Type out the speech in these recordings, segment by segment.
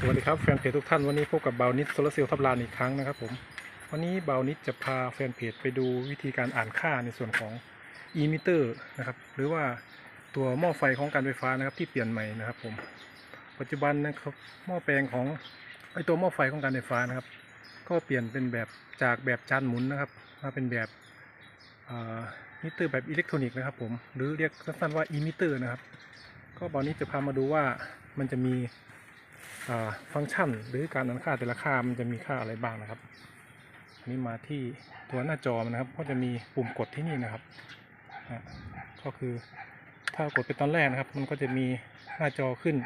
สวัสดีครับแฟนเพจทุกท่านวันนี้พบกับเบานิดโซลาร์เซลล์ทับลานอีกครั้งนะครับผมวันนี้เบานิดจะพาแฟนเพจไปดูวิธีการอ่านค่าในส่วนของ e m e t e r นะครับหรือว่าตัวหม้อไฟของการไฟฟ้านะครับที่เปลี่ยนใหม่นะครับผมปัจจุบันนะครับหม้อแปลงของไอตัวหม้อไฟของการไฟฟ้านะครับ ก็เปลี่ยนเป็นแบบจากแบบจานหมุนนะครับมาเป็นแบบมิเตอร์แบบอิเล็กทรอนิกส์นะครับผมหรือเรียกสั้นๆว่า e m e t e r นะครับก็เบานิดจะพามาดูว่ามันจะมี ฟังก์ชัน หรือการอ่านค่าแต่ละค่ามันจะมีค่าอะไรบ้างนะครับ อันนี้มาที่ตัวหน้าจอมันนะครับก็จะมีปุ่มกดที่นี่นะครับก็คือถ้ากดไปตอนแรกนะครับ มันก็จะมีหน้าจอขึ้น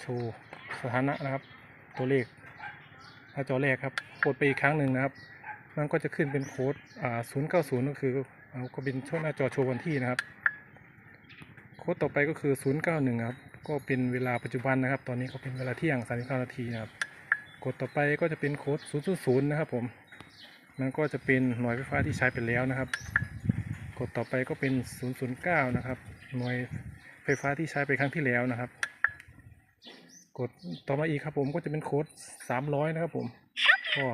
โชว์สถานะนะครับ ตัวเลขหน้าจอแรกครับกดไปอีกครั้งหนึ่งนะครับมันก็จะขึ้นเป็นโค้ดอ่า090ก็คือเอาก็เป็นช่วงหน้าจอโชว์วันที่นะครับ โค้ดต่อไปก็คือ091ครับ ก็เป็นเวลาปัจจุบันนะครับ ตอนนี้ก็เป็นเวลาเที่ยง39นาทีนะครับกดต่อไปก็จะเป็นโค้ด000นะครับผม มันก็จะเป็นหน่วยไฟฟ้าที่ใช้ไปแล้วนะครับ กดต่อไปก็เป็น 009 นะครับ หน่วยไฟฟ้าที่ใช้ไปครั้งที่แล้วนะครับ กดต่อมาอีกครับผมก็จะเป็นโค้ด300 นะครับผม ก็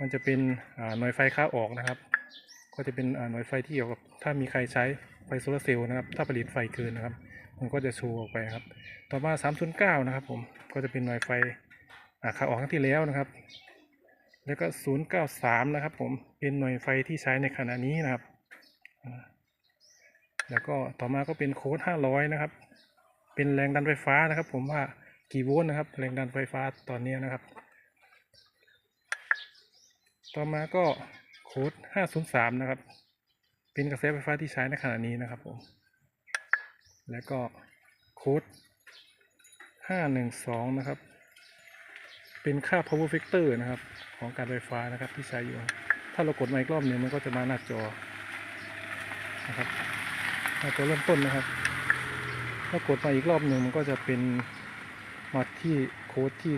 มันจะเป็นหน่วยไฟค่าออกนะครับ ก็จะเป็นหน่วยไฟที่เกี่ยวกับถ้ามีใครใช้ไฟโซลาร์เซลล์นะครับ ถ้าผลิตไฟเกินนะครับ มันก็จะโชว์ออกไปครับ ต่อมา 309 นะครับ ผมก็จะเป็นหน่วยไฟอาขาออกครั้งที่แล้วนะครับ แล้วก็ 093 นะครับ ผมเป็นหน่วยไฟที่ใช้ในขณะนี้นะครับ แล้วก็ต่อมาก็เป็นโค้ด 500 นะครับ เป็นแรงดันไฟฟ้านะครับ ผมว่ากี่โวลต์นะครับ แรงดันไฟฟ้าตอนนี้นะครับ ต่อมาก็โค้ด 503 นะครับ เป็นกระแสไฟฟ้าที่ใช้ในขณะนี้นะครับผม แล้วก็โค้ด512 นะครับ เป็นค่า power factor นะครับ ของการไฟฟ้านะครับที่ใช้อยู่ ถ้าเรากดมาอีกรอบหนึ่งมันก็จะมาหน้าจอนะครับหน้าจอเริ่มต้นนะครับ ถ้ากดมาอีกรอบหนึ่งมันก็จะเป็นมาที่โค้ดที่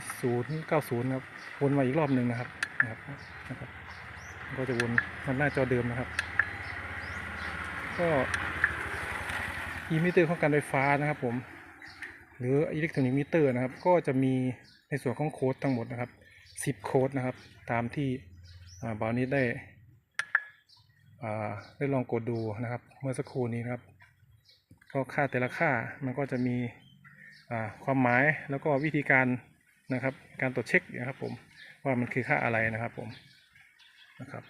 090 ครับ วนมาอีกรอบหนึ่งนะครับ นะครับ นะครับ ก็จะวนมาหน้าจอเดิมนะครับ ก็ อีมิเตอร์ของการไฟฟ้านะครับผม หรืออิเล็กทรอนิกส์มิเตอร์นะครับ ก็จะมีในส่วนของโค้ดทั้งหมดนะครับ10โค้ดนะครับ ตามที่บาวนิดได้ได้ลองกดดูนะครับ เมื่อสักครู่นี้นะครับ ก็ค่าแต่ละค่ามันก็จะมีความหมายแล้วก็วิธีการนะครับ การตรวจเช็คนะครับผมว่ามันคือค่าอะไรนะครับผมนะครับ